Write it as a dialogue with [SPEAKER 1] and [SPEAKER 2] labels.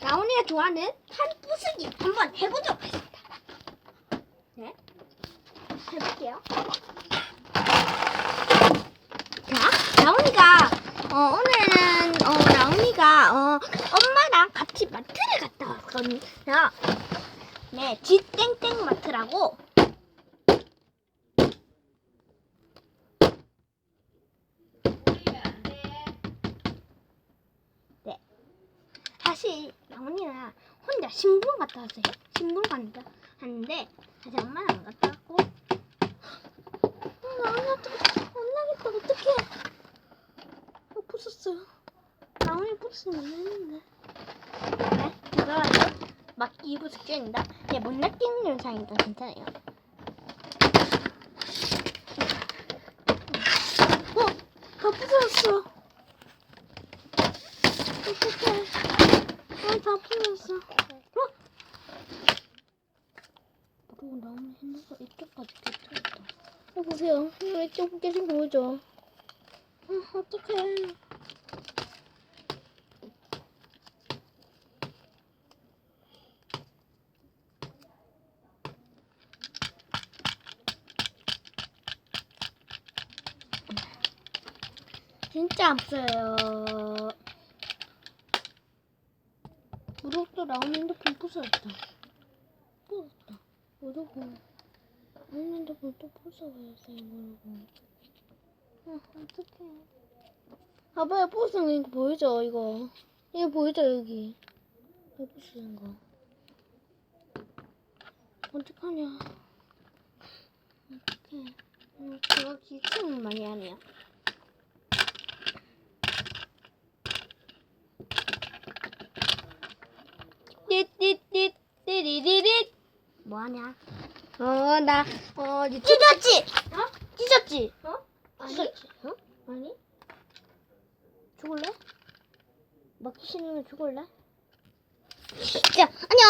[SPEAKER 1] 라온이가 좋아하는 한 부수기 한번 해보도록 하겠습니다. 네, 해볼게요. 자, 라온이가 어, 오늘은 어, 라온이가 어, 엄마랑 같이 마트를 갔다 왔거든요. 네, 지땡땡 마트라고. 사실 라온이는 혼자 신분 갔다 왔어요. 신분 간다 하는데 사실 엄마는 안 갔다 왔고. 어, 라온이 어떡해? 어, 부쉈어요. 라온이 부쉈으면 안 되는데. 네, 막기 입을 숙제입니다. 얘못 낚이는 영상이니까 괜찮아요. 어, 다 부서졌어. 어떡해. 어, 다 부서졌어. 어? 그리고 나오는 핸드가 이쪽까지 겹쳐있다. 어, 보세요. 이거 이쪽 깨진 거 보이죠? 어, 어떡해. 진짜 없어요. 무릎도 나온 핸드폰 부서졌다. 부서졌다. 모르고. 나온 핸드폰 또 부서졌어요, 모르고. 아, 어떡해. 봐봐요, 부서진 거 보이죠, 이거? 이거 보이죠, 여기? 이거 부서진 거. 어떡하냐. 어떡해. 음, 제가 기침을 많이 하네요. 띠띠띠띠리리릿 뭐하냐? 어, 나, 어, 이제 찢었지? 어? 찢었지? 어? 찢었지? 어? 아니? 죽을래? 먹기 싫으면 죽을래? 자, 안녕!